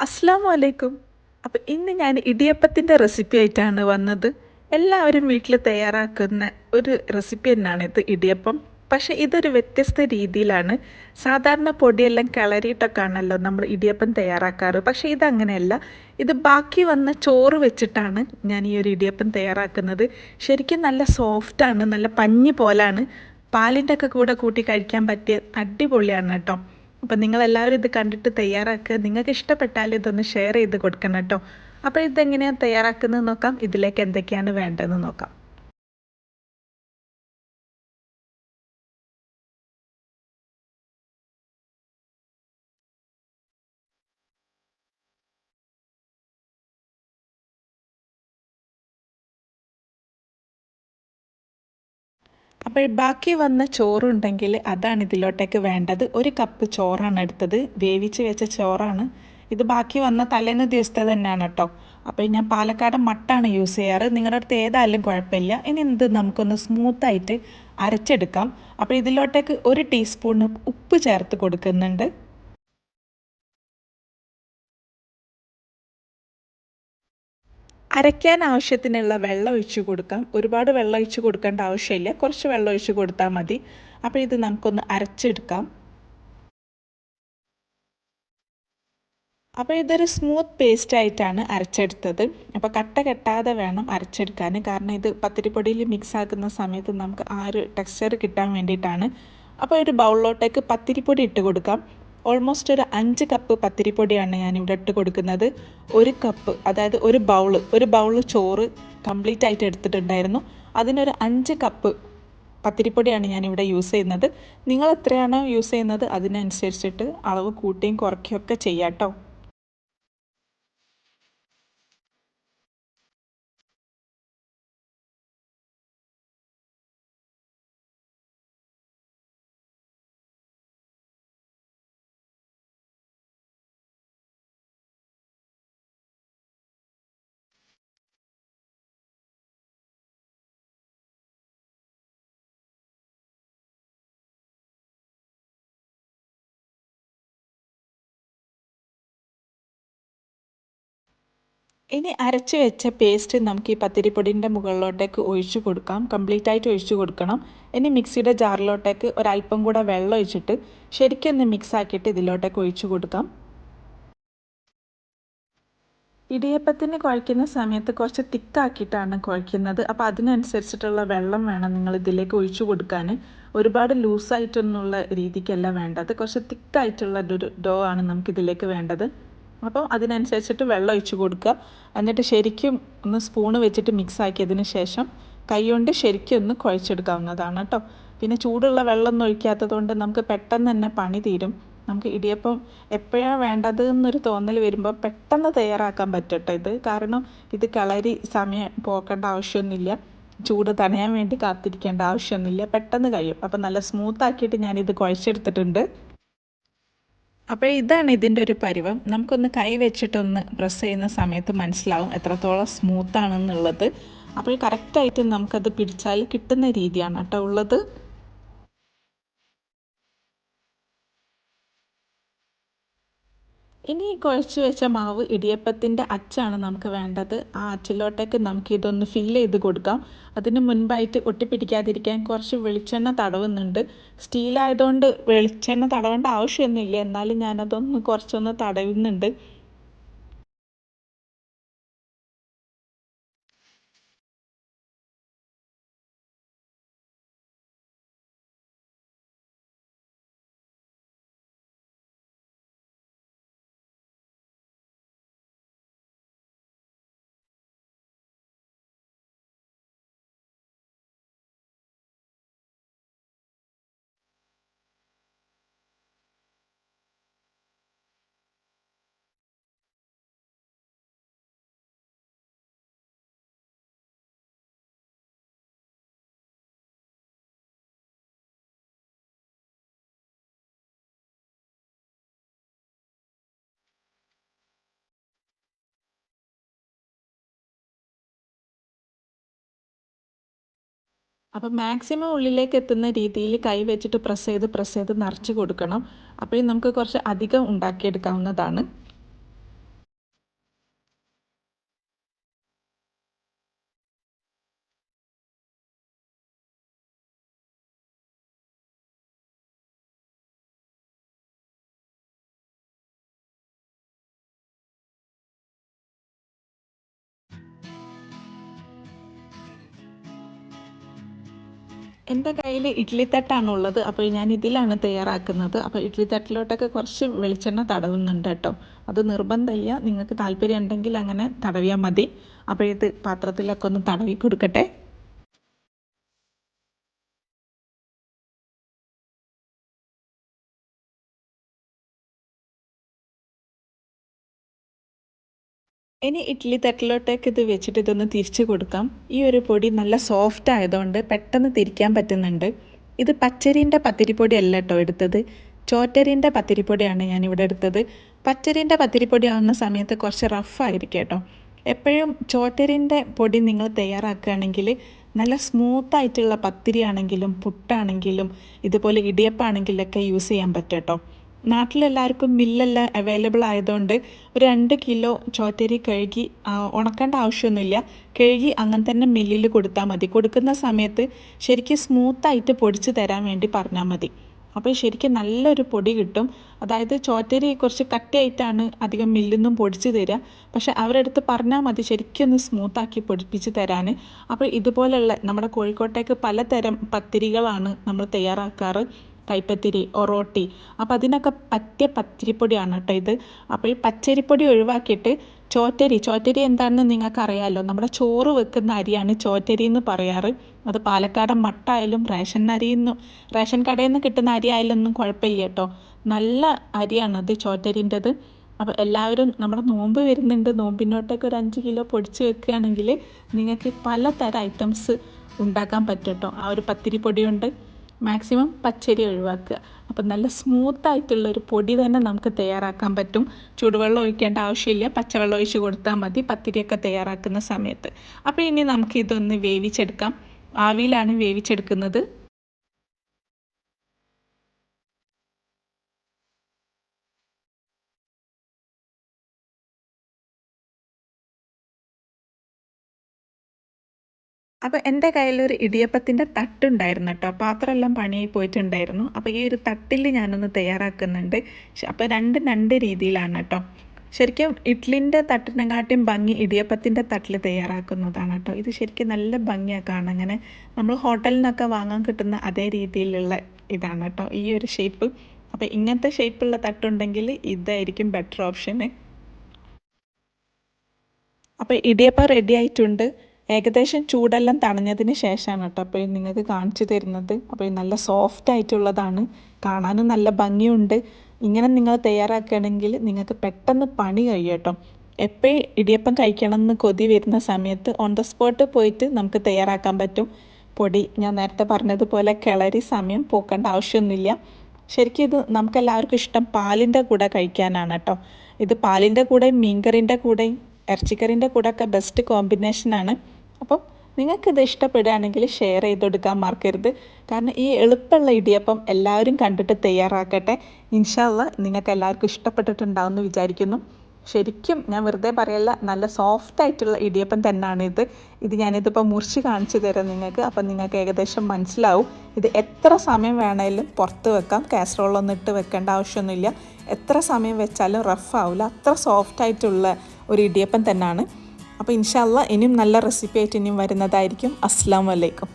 അസ്സാം വലൈക്കും അപ്പോൾ ഇന്ന് ഞാൻ ഇടിയപ്പത്തിന്റെ റെസിപ്പി ആയിട്ടാണ് വന്നത്. എല്ലാവരും വീട്ടിൽ തയ്യാറാക്കുന്ന ഒരു റെസിപ്പി തന്നെയാണ് ഇത് ഇടിയപ്പം. പക്ഷേ ഇതൊരു വ്യത്യസ്ത രീതിയിലാണ്. സാധാരണ പൊടിയെല്ലാം കിളറിയിട്ടൊക്കെ ആണല്ലോ നമ്മൾ ഇടിയപ്പം തയ്യാറാക്കാറ്. പക്ഷേ ഇതങ്ങനെയല്ല. ഇത് ബാക്കി വന്ന ചോറ് വെച്ചിട്ടാണ് ഞാൻ ഈ ഒരു ഇടിയപ്പം തയ്യാറാക്കുന്നത്. ശരിക്കും നല്ല സോഫ്റ്റാണ് നല്ല പഞ്ഞി പോലാണ്. പാലിന്റെ ഒക്കെ കൂടെ കൂട്ടി കഴിക്കാൻ പറ്റിയ അടിപൊളിയാണ് കേട്ടോ. അപ്പം നിങ്ങളെല്ലാവരും ഇത് കണ്ടിട്ട് തയ്യാറാക്കുക നിങ്ങൾക്ക് ഇഷ്ടപ്പെട്ടാൽ ഇതൊന്ന് ഷെയർ ചെയ്ത് കൊടുക്കണം കേട്ടോ. അപ്പോൾ ഇതെങ്ങനെയാണ് തയ്യാറാക്കുന്നത് നോക്കാം. ഇതിലേക്ക് എന്തൊക്കെയാണ് വേണ്ടതെന്ന് നോക്കാം. അപ്പോൾ ബാക്കി വന്ന ചോറുണ്ടെങ്കിൽ അതാണ് ഇതിലോട്ടേക്ക് വേണ്ടത്. ഒരു കപ്പ് ചോറാണ് എടുത്തത്. വേവിച്ച് വെച്ച ചോറാണ്. ഇത് ബാക്കി വന്ന തലേന്ന് ദിവസത്തെ തന്നെയാണ് കേട്ടോ. അപ്പോൾ ഞാൻ പാലക്കാട് മട്ടാണ് യൂസ് ചെയ്യാറ്. നിങ്ങളുടെ അടുത്ത് ഏതായാലും കുഴപ്പമില്ല. ഇനി ഇത് നമുക്കൊന്ന് സ്മൂത്തായിട്ട് അരച്ചെടുക്കാം. അപ്പോൾ ഇതിലോട്ടേക്ക് ഒരു ടീസ്പൂൺ ഉപ്പ് ചേർത്ത് കൊടുക്കുന്നുണ്ട്. അരയ്ക്കാൻ ആവശ്യത്തിനുള്ള വെള്ളം ഒഴിച്ച് കൊടുക്കാം. ഒരുപാട് വെള്ളം ഒഴിച്ച് കൊടുക്കേണ്ട ആവശ്യമില്ല. കുറച്ച് വെള്ളം ഒഴിച്ച് കൊടുത്താൽ മതി. അപ്പോൾ ഇത് നമുക്കൊന്ന് അരച്ചെടുക്കാം. അപ്പോൾ ഇതൊരു സ്മൂത്ത് പേസ്റ്റ് ആയിട്ടാണ് അരച്ചെടുത്തത്. അപ്പോൾ കട്ട കെട്ടാതെ വേണം അരച്ചെടുക്കാൻ. കാരണം ഇത് പത്തിരിപ്പൊടിയിൽ മിക്സ് ആക്കുന്ന സമയത്ത് നമുക്ക് ആ ഒരു ടെക്സ്ചർ കിട്ടാൻ വേണ്ടിയിട്ടാണ്. അപ്പോൾ ഒരു ബൗളിലോട്ടേക്ക് പത്തിരിപ്പൊടി ഇട്ട് കൊടുക്കാം. ഓൾമോസ്റ്റ് ഒരു അഞ്ച് കപ്പ് പത്തിരിപ്പൊടിയാണ് ഞാൻ ഇവിടെ ഇട്ട് കൊടുക്കുന്നത്. ഒരു കപ്പ് അതായത് ഒരു ബൗൾ ഒരു ബൗൾ ചോറ് കംപ്ലീറ്റ് ആയിട്ട് എടുത്തിട്ടുണ്ടായിരുന്നു. അതിനൊരു അഞ്ച് കപ്പ് പത്തിരിപ്പൊടിയാണ് ഞാൻ ഇവിടെ യൂസ് ചെയ്യുന്നത്. നിങ്ങൾ എത്രയാണോ യൂസ് ചെയ്യുന്നത് അതിനനുസരിച്ചിട്ട് അളവ് കൂട്ടുകയും കുറയ്ക്കുകയൊക്കെ ചെയ്യാം കേട്ടോ ഇനി അരച്ച് വെച്ച പേസ്റ്റ് നമുക്ക് ഈ പത്തിരിപ്പൊടിന്റെ മുകളിലോട്ടേക്ക് ഒഴിച്ചു കൊടുക്കാം. കംപ്ലീറ്റ് ആയിട്ട് ഒഴിച്ചു കൊടുക്കണം. ഇനി മിക്സിയുടെ ജാറിലോട്ടേക്ക് ഒരല്പം കൂടെ വെള്ളം ഒഴിച്ചിട്ട് ശരിക്കും ഒന്ന് മിക്സ് ആക്കിയിട്ട് ഇതിലോട്ടേക്ക് ഒഴിച്ചു കൊടുക്കാം. ഇടിയപ്പത്തിന് കുഴക്കുന്ന സമയത്ത് കുറച്ച് തിക്കാക്കിയിട്ടാണ് കുഴക്കുന്നത് അപ്പോൾ അതിനനുസരിച്ചിട്ടുള്ള വെള്ളം വേണം നിങ്ങൾ ഇതിലേക്ക് ഒഴിച്ചു കൊടുക്കാൻ. ഒരുപാട് ലൂസായിട്ടൊന്നുള്ള രീതിക്കല്ല വേണ്ടത്. കുറച്ച് തിക്കായിട്ടുള്ള ഒരു ഡോ ആണ് നമുക്ക് ഇതിലേക്ക് വേണ്ടത്. അപ്പോൾ അതിനനുസരിച്ചിട്ട് വെള്ളം ഒഴിച്ച് കൊടുക്കുക. എന്നിട്ട് ശരിക്കും ഒന്ന് സ്പൂണ് വെച്ചിട്ട് മിക്സ് ആക്കിയതിന് ശേഷം കൈ കൊണ്ട് ശരിക്കും ഒന്ന് കുഴച്ചെടുക്കാവുന്നതാണ് കേട്ടോ പിന്നെ ചൂടുള്ള വെള്ളമൊന്നും ഒഴിക്കാത്തത് കൊണ്ട് നമുക്ക് പെട്ടെന്ന് തന്നെ പണി തീരും. നമുക്ക് ഇടിയപ്പം എപ്പോഴാണ് വേണ്ടത് എന്നൊരു തോന്നൽ വരുമ്പോൾ പെട്ടെന്ന് തയ്യാറാക്കാൻ പറ്റട്ടെ ഇത്. കാരണം ഇത് കളരി സമയം പോക്കേണ്ട ആവശ്യമൊന്നുമില്ല. ചൂട് തണയാൻ വേണ്ടി കാത്തിരിക്കേണ്ട ആവശ്യമൊന്നുമില്ല. പെട്ടെന്ന് കഴിയും. അപ്പം നല്ല സ്മൂത്ത് ആക്കിയിട്ട് ഞാനിത് കുഴച്ചെടുത്തിട്ടുണ്ട്. അപ്പോൾ ഇതാണ് ഇതിന്റെ ഒരു പരിവം. നമുക്കൊന്ന് കൈ വെച്ചിട്ടൊന്ന് പ്രസ് ചെയ്യുന്ന സമയത്ത് മനസ്സിലാവും എത്രത്തോളം സ്മൂത്താണെന്നുള്ളത് അപ്പോൾ കറക്റ്റായിട്ട് നമുക്കത് പിടിച്ചാൽ കിട്ടുന്ന രീതിയാണ് കേട്ടോ ഉള്ളത്. ഇനി കുഴച്ച് വെച്ച മാവ് ഇടിയപ്പത്തിന്റെ അച്ചാണ് നമുക്ക് വേണ്ടത്. ആ അച്ചിലോട്ടേക്ക് നമുക്ക് ഇതൊന്ന് ഫില്ല് ചെയ്ത് കൊടുക്കാം. അതിന് മുൻപായിട്ട് ഒട്ടിപ്പിടിക്കാതിരിക്കാൻ കുറച്ച് വെളിച്ചെണ്ണ തടവുന്നുണ്ട്. സ്റ്റീലായതുകൊണ്ട് വെളിച്ചെണ്ണ തടവേണ്ട ആവശ്യമൊന്നുമില്ല. എന്നാലും ഞാനതൊന്ന് കുറച്ചൊന്ന് തടവുന്നുണ്ട് അപ്പോൾ മാക്സിമം ഉള്ളിലേക്ക് എത്തുന്ന രീതിയിൽ കൈ വെച്ചിട്ട് പ്രസ് ചെയ്ത് പ്രസ് ചെയ്ത് നിറച്ച് കൊടുക്കണം. അപ്പോഴേ നമുക്ക് കുറച്ച് അധികം ഉണ്ടാക്കിയെടുക്കാവുന്നതാണ്. എന്റെ കയ്യിൽ തട്ടാണുള്ളത് അപ്പോൾ ഞാൻ ഇതിലാണ് തയ്യാറാക്കുന്നത്. അപ്പോൾ ഇഡ്ഡലി തട്ടിലോട്ടൊക്കെ കുറച്ച് വെളിച്ചെണ്ണ തടവുന്നുണ്ട് കേട്ടോ. അത് നിർബന്ധമില്ല. നിങ്ങൾക്ക് താല്പര്യം ഉണ്ടെങ്കിൽ അങ്ങനെ തടവിയാൽ മതി. അപ്പോൾ ഇത് പാത്രത്തിലൊക്കെ ഒന്ന് തടവി കൊടുക്കട്ടെ. ഇനി ഇഡ്ഡലി തട്ടിലോട്ടേക്ക് ഇത് വെച്ചിട്ട് ഇതൊന്ന് തിരിച്ച് കൊടുക്കാം. ഈ ഒരു പൊടി നല്ല സോഫ്റ്റ് ആയതുകൊണ്ട് പെട്ടെന്ന് തിരിക്കാൻ പറ്റുന്നുണ്ട്. ഇത് പച്ചരീന്റെ പത്തിരിപ്പൊടി അല്ല കേട്ടോ എടുത്തത്. ചോറ്റരീന്റെ പത്തിരിപ്പൊടിയാണ് ഞാനിവിടെ എടുത്തത്. പച്ചരീന്റെ പത്തിരിപ്പൊടി ആവുന്ന സമയത്ത് കുറച്ച് റഫായിരിക്കും കേട്ടോ. എപ്പോഴും ചോറ്റരീന്റെ പൊടി നിങ്ങൾ തയ്യാറാക്കുകയാണെങ്കിൽ നല്ല സ്മൂത്ത് ആയിട്ടുള്ള പത്തിരി ആണെങ്കിലും പുട്ടാണെങ്കിലും ഇതുപോലെ ഇടിയപ്പാണെങ്കിലൊക്കെ യൂസ് ചെയ്യാൻ പറ്റും കേട്ടോ. നാട്ടിലെല്ലാവർക്കും മില്ലെല്ലാം അവൈലബിൾ ആയതുകൊണ്ട് ഒരു രണ്ട് കിലോ ചോത്തേരി കഴുകി ഉണക്കേണ്ട ആവശ്യമൊന്നുമില്ല. കഴുകി അങ്ങനെ തന്നെ മില്ലിൽ കൊടുത്താൽ മതി. കൊടുക്കുന്ന സമയത്ത് ശരിക്കും സ്മൂത്തായിട്ട് പൊടിച്ച് തരാൻ വേണ്ടി പറഞ്ഞാൽ മതി. അപ്പോൾ ശരിക്കും നല്ലൊരു പൊടി കിട്ടും. അതായത് ചോറ്റരി കുറച്ച് കട്ടിയായിട്ടാണ് അധികം മില്ലിൽ നിന്നും പൊടിച്ച് തരിക പക്ഷേ അടുത്ത് പറഞ്ഞാൽ മതി ശരിക്കും ഒന്ന് സ്മൂത്താക്കി പൊടിപ്പിച്ച് തരാൻ അപ്പോൾ ഇതുപോലെയുള്ള നമ്മുടെ കോഴിക്കോട്ടേക്ക് പലതരം പത്തിരികളാണ് നമ്മൾ തയ്യാറാക്കാറ്. കൈപ്പത്തിരി ഒറോട്ടി. അപ്പം അതിനൊക്കെ പറ്റിയ പത്തിരിപ്പൊടിയാണ് കേട്ടോ ഇത്. അപ്പോൾ ഈ പച്ചരിപ്പൊടി ഒഴിവാക്കിയിട്ട് ചോറ്റരി. ചോറ്റരി എന്താണെന്ന് നിങ്ങൾക്കറിയാമല്ലോ നമ്മുടെ ചോറ് വെക്കുന്ന അരിയാണ് ചോറ്റരി എന്ന് പറയാറ്. അത് പാലക്കാടൻ മട്ടായാലും റേഷൻ അരിയിൽ നിന്നും റേഷൻ കടയിൽ നിന്ന് കിട്ടുന്ന അരി ആയാലൊന്നും കുഴപ്പമില്ല കേട്ടോ. നല്ല അരിയാണത് ചോറ്റരിന്റെത്. അപ്പോൾ എല്ലാവരും നമ്മുടെ നോമ്പ് വരുന്നുണ്ട്. നോമ്പിനോട്ടൊക്കെ ഒരു അഞ്ച് കിലോ പൊടിച്ച് വെക്കുകയാണെങ്കിൽ നിങ്ങൾക്ക് പലതരം ഐറ്റംസ് ഉണ്ടാക്കാൻ പറ്റും കേട്ടോ. ആ ഒരു പത്തിരി പൊടി കൊണ്ട് മാക്സിമം പച്ചരി ഒഴിവാക്കുക. അപ്പം നല്ല സ്മൂത്തായിട്ടുള്ള ഒരു പൊടി തന്നെ നമുക്ക് തയ്യാറാക്കാൻ പറ്റും. ചൂടുവെള്ളം ഒഴിക്കേണ്ട ആവശ്യമില്ല. പച്ചവെള്ളം ഒഴിച്ച് കൊടുത്താൽ മതി. പത്തിരിയൊക്കെ തയ്യാറാക്കുന്ന സമയത്ത്. അപ്പോൾ ഇനി നമുക്ക് ഇതൊന്ന് വേവിച്ചെടുക്കാം. ആവിയിലാണ് വേവിച്ചെടുക്കുന്നത്. അപ്പോൾ എന്റെ കയ്യിലൊരു ഇടിയപ്പത്തിന്റെ തട്ടുണ്ടായിരുന്നു കേട്ടോ. പാത്രമെല്ലാം പണിയായി പോയിട്ടുണ്ടായിരുന്നു. അപ്പോൾ ഈ ഒരു തട്ടിൽ ഞാനൊന്ന് തയ്യാറാക്കുന്നുണ്ട്. അപ്പോൾ രണ്ടും രണ്ട് രീതിയിലാണ് കേട്ടോ. ശരിക്കും ഇഡ്ലിന്റെ തട്ടിനെക്കാട്ടിയും ഭംഗി ഇടിയപ്പത്തിന്റെ തട്ടിൽ തയ്യാറാക്കുന്നതാണ് കേട്ടോ. ഇത് ശരിക്കും നല്ല ഭംഗിയാണ് കാണാൻ അങ്ങനെ നമ്മൾ ഹോട്ടലിൽ നിന്നൊക്കെ വാങ്ങാൻ കിട്ടുന്ന അതേ രീതിയിലുള്ള ഇതാണ് കേട്ടോ ഈ ഒരു ഷേപ്പ്. അപ്പോൾ ഇങ്ങനത്തെ ഷേപ്പുള്ള തട്ടുണ്ടെങ്കിൽ ഇതായിരിക്കും ബെറ്റർ ഓപ്ഷന്. അപ്പോൾ ഇടിയപ്പം റെഡി ആയിട്ടുണ്ട്. ഏകദേശം ചൂടെല്ലാം തണഞ്ഞതിന് ശേഷമാണ് കേട്ടോ അപ്പോൾ നിങ്ങൾക്ക് കാണിച്ചു തരുന്നത്. അപ്പോൾ നല്ല സോഫ്റ്റ് ആയിട്ടുള്ളതാണ്. കാണാനും നല്ല ഭംഗിയുണ്ട്. ഇങ്ങനെ നിങ്ങൾ തയ്യാറാക്കുകയാണെങ്കിൽ നിങ്ങൾക്ക് പെട്ടെന്ന് പണി കഴിയും കേട്ടോ. എപ്പോഴും ഇടിയപ്പം കഴിക്കണം എന്ന് കൊതി വരുന്ന സമയത്ത് ഓൺ ദ സ്പോട്ട് പോയിട്ട് നമുക്ക് തയ്യാറാക്കാൻ പറ്റും. പൊടി ഞാൻ നേരത്തെ പറഞ്ഞതുപോലെ കിളരി സമയം പോക്കേണ്ട ആവശ്യമൊന്നുമില്ല. ശരിക്കും ഇത് നമുക്കെല്ലാവർക്കും ഇഷ്ടം പാലിന്റെ കൂടെ കഴിക്കാനാണ് കേട്ടോ. ഇത് പാലിന്റെ കൂടെയും മീൻകറിന്റെ കൂടെയും ഇറച്ചിക്കറിന്റെ കൂടെ ഒക്കെ ബെസ്റ്റ് കോമ്പിനേഷനാണ് അപ്പം നിങ്ങൾക്കിത് ഇഷ്ടപ്പെടുകയാണെങ്കിൽ ഷെയർ ചെയ്ത് കൊടുക്കാൻ മറക്കരുത്. കാരണം ഈ എളുപ്പമുള്ള ഇടിയപ്പം എല്ലാവരും കണ്ടിട്ട് തയ്യാറാക്കട്ടെ. ഇൻഷാല്ല നിങ്ങൾക്ക് എല്ലാവർക്കും ഇഷ്ടപ്പെട്ടിട്ടുണ്ടാവും എന്ന് വിചാരിക്കുന്നു. ശരിക്കും ഞാൻ വെറുതെ പറയല്ല നല്ല സോഫ്റ്റ് ആയിട്ടുള്ള ഇടിയപ്പം തന്നെയാണ് ഇത് ഇത് ഞാനിതിപ്പോൾ മുറിച്ച് കാണിച്ചു തരാം നിങ്ങൾക്ക്. അപ്പം നിങ്ങൾക്ക് ഏകദേശം മനസ്സിലാവും. ഇത് എത്ര സമയം വേണേലും പുറത്ത് വെക്കാം. കാസറോളൊന്നും ഇട്ട് വെക്കേണ്ട ആവശ്യമൊന്നുമില്ല. എത്ര സമയം വെച്ചാലും റഫ് ആവില്ല അത്ര സോഫ്റ്റ് ആയിട്ടുള്ള ഒരു ഇടിയപ്പം തന്നെയാണ്. അപ്പോൾ ഇൻഷാല്ല ഇനിയും നല്ല റെസിപ്പി ആയിട്ട് ഇനിയും വരുന്നതായിരിക്കും. അസ്സാം വലൈക്കും